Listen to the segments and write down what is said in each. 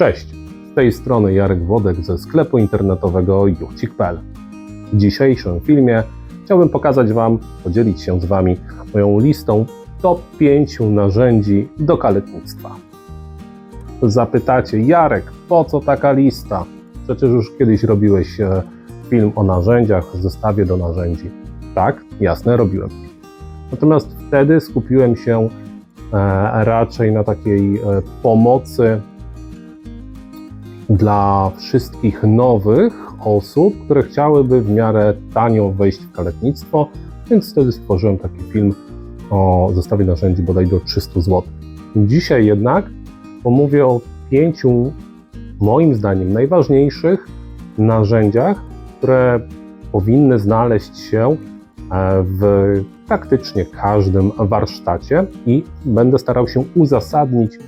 Cześć, z tej strony Jarek Wodek ze sklepu internetowego juchcik.pl. W dzisiejszym filmie chciałbym pokazać Wam, podzielić się z Wami moją listą top 5 narzędzi do kaletnictwa. Zapytacie, Jarek, po co taka lista? Przecież już kiedyś robiłeś e, film o narzędziach, zestawie do narzędzi. Tak, jasne, robiłem. Natomiast wtedy skupiłem się e, raczej na takiej e, pomocy dla wszystkich nowych osób, które chciałyby w miarę tanio wejść w kaletnictwo, więc wtedy stworzyłem taki film o zestawie narzędzi bodaj do 300 zł. Dzisiaj jednak pomówię o pięciu, moim zdaniem, najważniejszych narzędziach, które powinny znaleźć się e, w praktycznie każdym warsztacie i będę starał się uzasadnić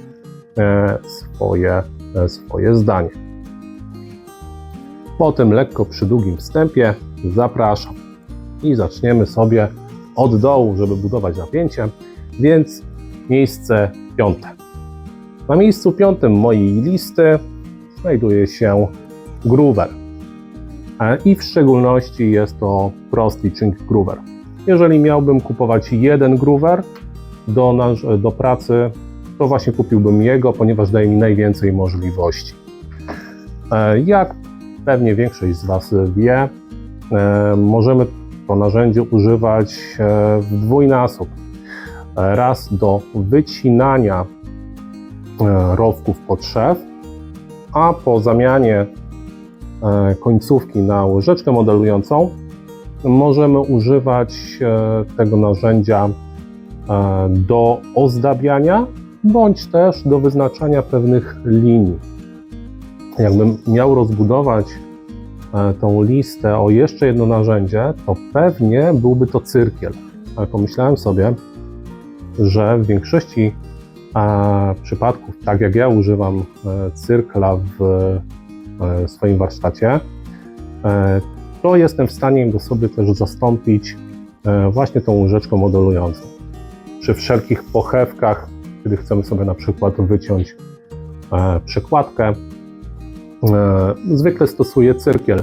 e, swoje, swoje zdanie. Po tym lekko przy długim wstępie zapraszam i zaczniemy sobie od dołu, żeby budować napięcie, więc miejsce piąte. Na miejscu piątym mojej listy znajduje się groover. E, I w szczególności jest to Cross Stitching Groover. Jeżeli miałbym kupować jeden groover do, do pracy, to właśnie kupiłbym jego, ponieważ daje mi najwięcej możliwości. E, Jak pewnie większość z Was wie, e, możemy to narzędzie używać e, w dwójnasób. Raz do wycinania rowków pod szef, a po zamianie końcówki na łyżeczkę modelującą możemy używać tego narzędzia do ozdabiania bądź też do wyznaczania pewnych linii. Jakbym miał rozbudować e, tą listę o jeszcze jedno narzędzie, to pewnie byłby to cyrkiel. Ale pomyślałem sobie, że w większości e, przypadków, tak jak ja używam e, cyrkla w swoim warsztacie, to jestem w stanie go sobie też zastąpić właśnie tą łyżeczką modelującą. Przy wszelkich pochewkach, kiedy chcemy sobie na przykład wyciąć e, przekładkę, e, zwykle stosuję cyrkiel,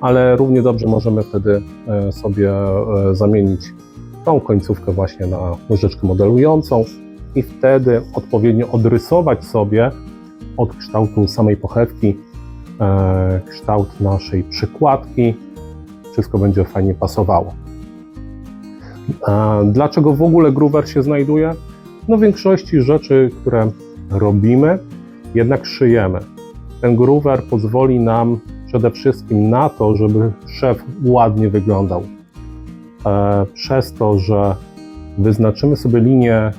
ale równie dobrze możemy wtedy e, sobie zamienić tą końcówkę właśnie na łyżeczkę modelującą i wtedy odpowiednio odrysować sobie od kształtu samej pochewki kształt naszej przykładki. Wszystko będzie fajnie pasowało. Dlaczego w ogóle groover się znajduje? No większości rzeczy, które robimy, jednak szyjemy. Ten groover pozwoli nam przede wszystkim na to, żeby szef ładnie wyglądał. E, Przez to, że wyznaczymy sobie linię,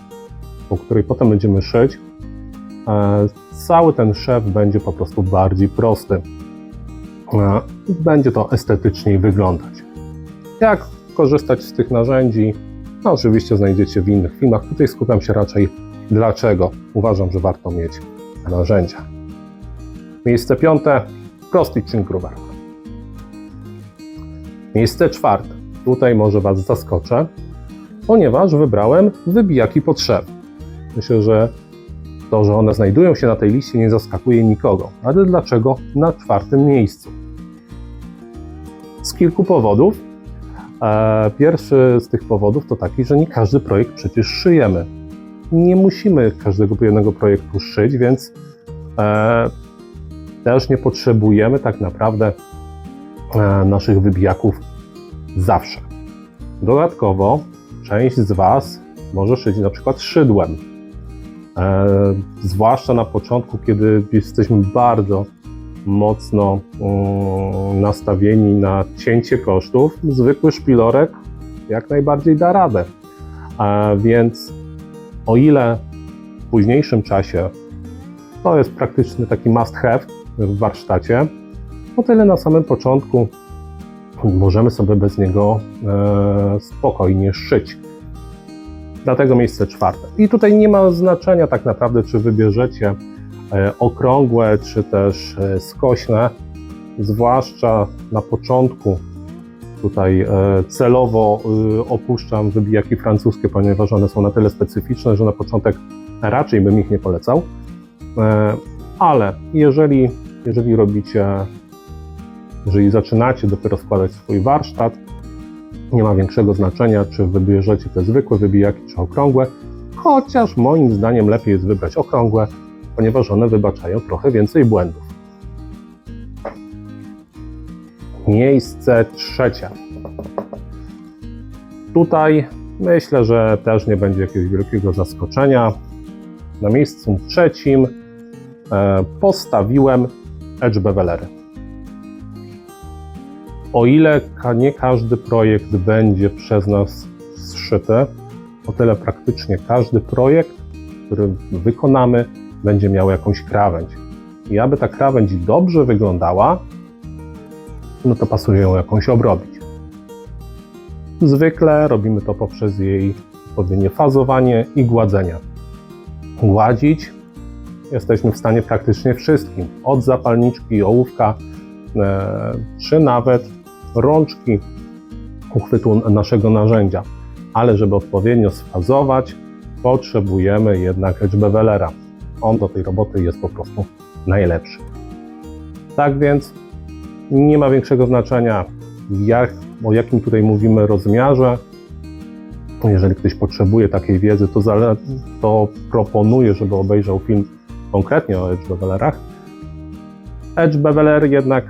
po której potem będziemy szyć, e, cały ten szef będzie po prostu bardziej prosty. E, Będzie to estetyczniej wyglądać. Jak korzystać z tych narzędzi? No oczywiście znajdziecie w innych filmach. Tutaj skupiam się raczej dlaczego uważam, że warto mieć narzędzia. Miejsce piąte, Cross Stitching Groover. Miejsce czwarte. Tutaj może Was zaskoczę, ponieważ wybrałem wybijaki pod szef. Myślę, że to, że one znajdują się na tej liście nie zaskakuje nikogo. Ale dlaczego na czwartym miejscu? Z kilku powodów. Pierwszy z tych powodów to taki, że nie każdy projekt przecież szyjemy. Nie musimy każdego jednego projektu szyć, więc e, też nie potrzebujemy tak naprawdę e, naszych wybijaków zawsze. Dodatkowo część z Was może szyć na przykład szydłem. E, zwłaszcza na początku, kiedy jesteśmy bardzo mocno mm, nastawieni na cięcie kosztów, zwykły szpilorek jak najbardziej da radę. A więc o ile w późniejszym czasie to jest praktyczny taki must have w warsztacie, o tyle na samym początku możemy sobie bez niego e, spokojnie szyć. Dlatego miejsce czwarte. I tutaj nie ma znaczenia tak naprawdę, czy wybierzecie e, okrągłe, czy też e, skośne, zwłaszcza na początku. Tutaj e, celowo e, opuszczam wybijaki francuskie, ponieważ one są na tyle specyficzne, że na początek raczej bym ich nie polecał. E, ale jeżeli, jeżeli robicie, jeżeli zaczynacie dopiero składać swój warsztat, nie ma większego znaczenia, czy wybierzecie te zwykłe wybijaki, czy okrągłe, chociaż moim zdaniem lepiej jest wybrać okrągłe, ponieważ one wybaczają trochę więcej błędów. Miejsce trzecie. Tutaj myślę, że też nie będzie jakiegoś wielkiego zaskoczenia. Na miejscu trzecim e, postawiłem edge bevelery. O ile nie każdy projekt będzie przez nas zszyty, o tyle praktycznie każdy projekt, który wykonamy, będzie miał jakąś krawędź. I aby ta krawędź dobrze wyglądała, no to pasuje ją jakąś obrobić. Zwykle robimy to poprzez jej odpowiednie fazowanie i gładzenie. Gładzić jesteśmy w stanie praktycznie wszystkim, od zapalniczki, ołówka, e, czy nawet rączki uchwytu naszego narzędzia. Ale żeby odpowiednio sfazować, potrzebujemy jednak edge bevelera. On do tej roboty jest po prostu najlepszy. Tak więc nie ma większego znaczenia, jak, o jakim tutaj mówimy rozmiarze. Jeżeli ktoś potrzebuje takiej wiedzy, to, zale, to proponuję, żeby obejrzał film konkretnie o edge bevelerach. Edge beveler jednak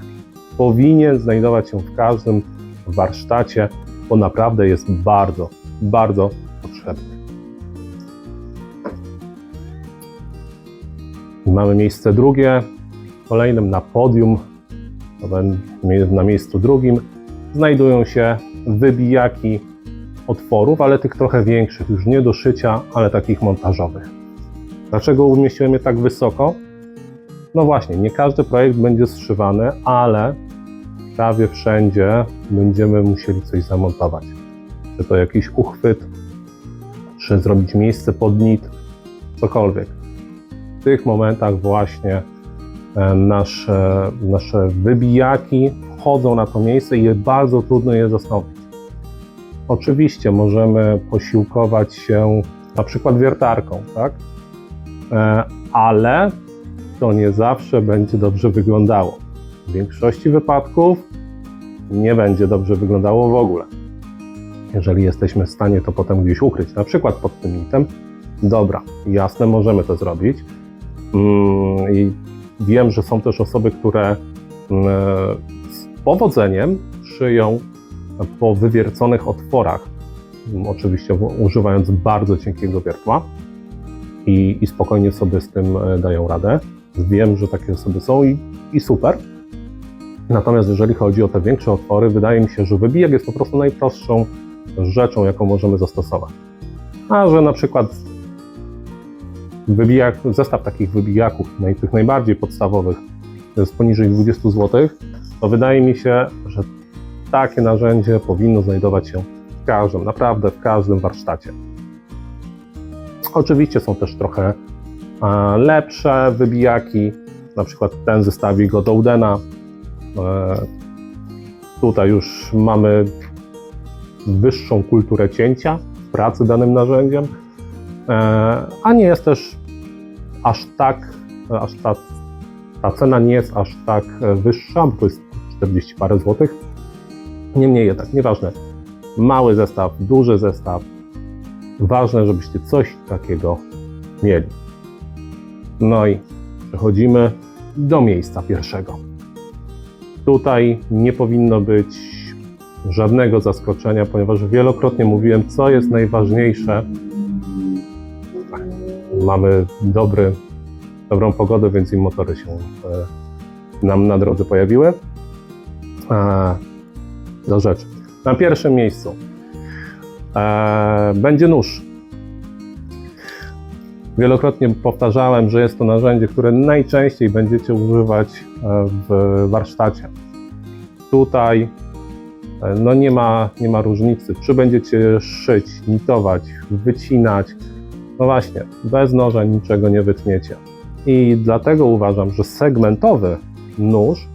powinien znajdować się w każdym warsztacie, bo naprawdę jest bardzo, bardzo potrzebny. Mamy miejsce drugie, kolejnym na podium, na miejscu drugim, znajdują się wybijaki otworów, ale tych trochę większych, już nie do szycia, ale takich montażowych. Dlaczego umieściłem je tak wysoko? No właśnie, nie każdy projekt będzie zszywany, ale prawie wszędzie będziemy musieli coś zamontować. Czy to jakiś uchwyt, czy zrobić miejsce pod nit, cokolwiek. Tych momentach właśnie e, nasze, nasze wybijaki wchodzą na to miejsce i bardzo trudno je zastąpić. Oczywiście możemy posiłkować się na przykład wiertarką, tak? E, ale to nie zawsze będzie dobrze wyglądało. W większości wypadków nie będzie dobrze wyglądało w ogóle. Jeżeli jesteśmy w stanie to potem gdzieś ukryć, na przykład pod tym nitem, dobra, jasne, możemy to zrobić. Mm, I wiem, że są też osoby, które mm, z powodzeniem szyją po wywierconych otworach, mm, oczywiście używając bardzo cienkiego wiertła i, i spokojnie sobie z tym e, dają radę. Wiem, że takie osoby są i, i super. Natomiast jeżeli chodzi o te większe otwory, wydaje mi się, że wybijak jest po prostu najprostszą rzeczą, jaką możemy zastosować. A że na przykład wybijak, zestaw takich wybijaków, tych najbardziej podstawowych, jest poniżej 20 zł, to wydaje mi się, że takie narzędzie powinno znajdować się w każdym, naprawdę w każdym warsztacie. Oczywiście są też trochę e, lepsze wybijaki, na przykład ten zestawik od Oudena. E, tutaj już mamy wyższą kulturę cięcia pracy danym narzędziem, a nie jest też aż tak, aż ta, ta cena nie jest aż tak e, wyższa, bo to jest 40 parę złotych. Niemniej jednak, nieważne, mały zestaw, duży zestaw, ważne, żebyście coś takiego mieli. No i przechodzimy do miejsca pierwszego. Tutaj nie powinno być żadnego zaskoczenia, ponieważ wielokrotnie mówiłem, co jest najważniejsze. Mamy dobry, dobrą pogodę, więc i motory się e, nam na drodze pojawiły. E, do rzeczy. Na pierwszym miejscu e, będzie nóż. Wielokrotnie powtarzałem, że jest to narzędzie, które najczęściej będziecie używać w warsztacie. Tutaj no nie, ma, nie ma różnicy, czy będziecie szyć, nitować, wycinać. No właśnie, bez noża niczego nie wytniecie. I dlatego uważam, że segmentowy nóż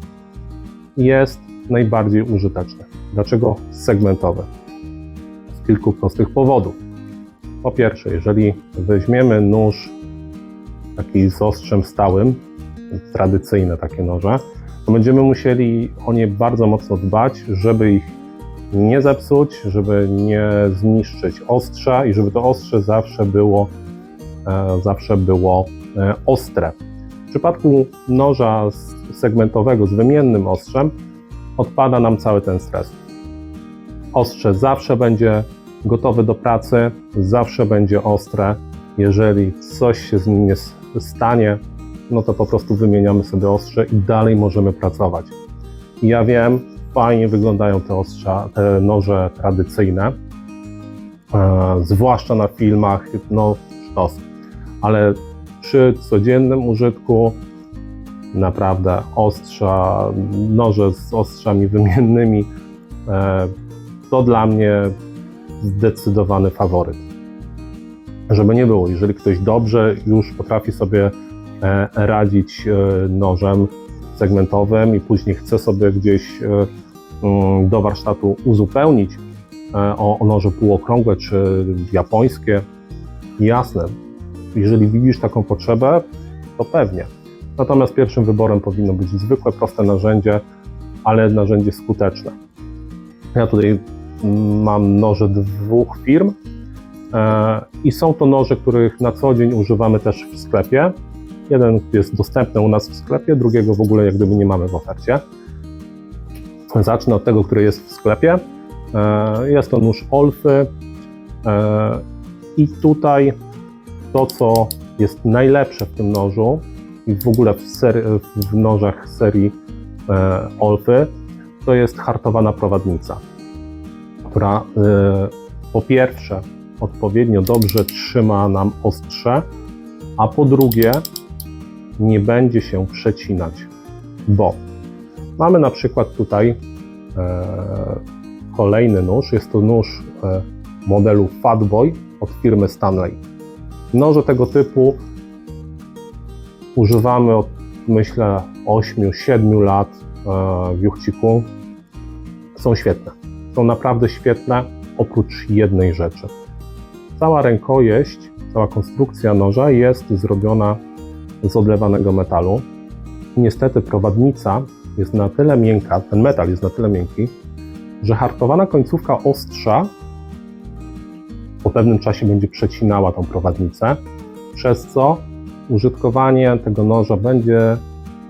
jest najbardziej użyteczny. Dlaczego segmentowy? Z kilku prostych powodów. Po pierwsze, jeżeli weźmiemy nóż taki z ostrzem stałym, tradycyjne takie noże, to będziemy musieli o nie bardzo mocno dbać, żeby ich nie zepsuć, żeby nie zniszczyć ostrza i żeby to ostrze zawsze było, e, zawsze było e, ostre. W przypadku noża segmentowego z wymiennym ostrzem odpada nam cały ten stres. Ostrze zawsze będzie gotowe do pracy, zawsze będzie ostre. Jeżeli coś się z nim nie stanie, no to po prostu wymieniamy sobie ostrze i dalej możemy pracować. Ja wiem, fajnie wyglądają te ostrza, te noże tradycyjne, e, zwłaszcza na filmach, no sztos. Ale przy codziennym użytku naprawdę ostrza, noże z ostrzami wymiennymi e, to dla mnie zdecydowany faworyt. Żeby nie było, jeżeli ktoś dobrze już potrafi sobie e, radzić e, nożem segmentowym i później chce sobie gdzieś e, mm, do warsztatu uzupełnić e, o, noże półokrągłe czy japońskie, jasne. Jeżeli widzisz taką potrzebę, to pewnie. Natomiast pierwszym wyborem powinno być zwykłe, proste narzędzie, ale narzędzie skuteczne. Ja tutaj mm, mam noże dwóch firm e, i są to noże, których na co dzień używamy też w sklepie. Jeden jest dostępny u nas w sklepie, drugiego w ogóle jak gdyby nie mamy w ofercie. Zacznę od tego, który jest w sklepie. E, Jest to nóż Olfy e, i tutaj to, co jest najlepsze w tym nożu i w ogóle w, w nożach serii e, Olfy, to jest hartowana prowadnica, która po pierwsze odpowiednio dobrze trzyma nam ostrze, a po drugie nie będzie się przecinać, bo mamy na przykład tutaj e, kolejny nóż, jest to nóż e, modelu Fatboy od firmy Stanley. Noże tego typu używamy od myślę 8-7 lat e, w Juchciku. Są świetne. Są naprawdę świetne, oprócz jednej rzeczy. Cała rękojeść, cała konstrukcja noża jest zrobiona z odlewanego metalu. Niestety prowadnica jest na tyle miękka, ten metal jest na tyle miękki, że hartowana końcówka ostrza po pewnym czasie będzie przecinała tą prowadnicę, przez co użytkowanie tego noża będzie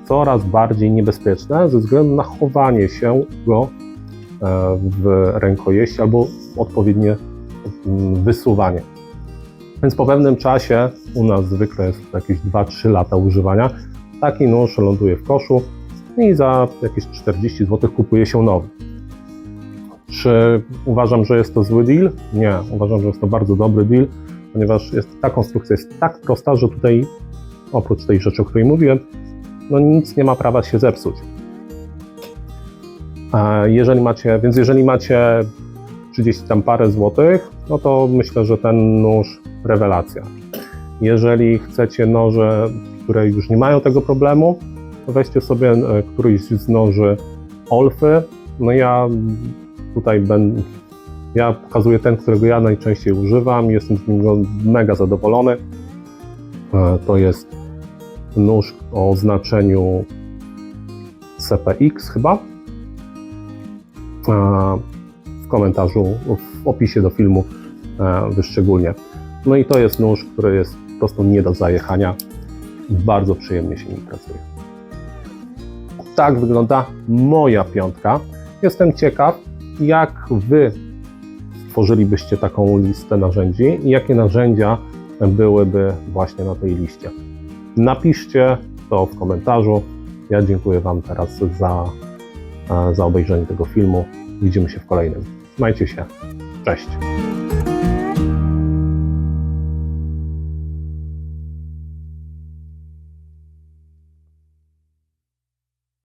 coraz bardziej niebezpieczne ze względu na chowanie się go e, w rękojeści albo odpowiednie mm, wysuwanie. Więc po pewnym czasie, u nas zwykle jest jakieś 2-3 lata używania, taki nóż ląduje w koszu i za jakieś 40 zł kupuje się nowy. Czy uważam, że jest to zły deal? Nie, uważam, że jest to bardzo dobry deal, ponieważ jest, ta konstrukcja jest tak prosta, że tutaj oprócz tej rzeczy, o której mówiłem, no nic nie ma prawa się zepsuć. A jeżeli macie, więc jeżeli macie 30 tam parę złotych, no to myślę, że ten nóż rewelacja. Jeżeli chcecie noże, które już nie mają tego problemu, weźcie sobie e, któryś z noży Olfy. No ja tutaj będę, ja pokazuję ten, którego ja najczęściej używam, jestem z niego mega zadowolony. E, To jest nóż o znaczeniu CPX chyba. E, W komentarzu, w opisie do filmu wyszczególnie. No i to jest nóż, który jest po prostu nie do zajechania. Bardzo przyjemnie się nim pracuje. Tak wygląda moja piątka. Jestem ciekaw, jak Wy stworzylibyście taką listę narzędzi i jakie narzędzia byłyby właśnie na tej liście. Napiszcie to w komentarzu. Ja dziękuję Wam teraz za, za obejrzenie tego filmu. Widzimy się w kolejnym. Trzymajcie się. Cześć.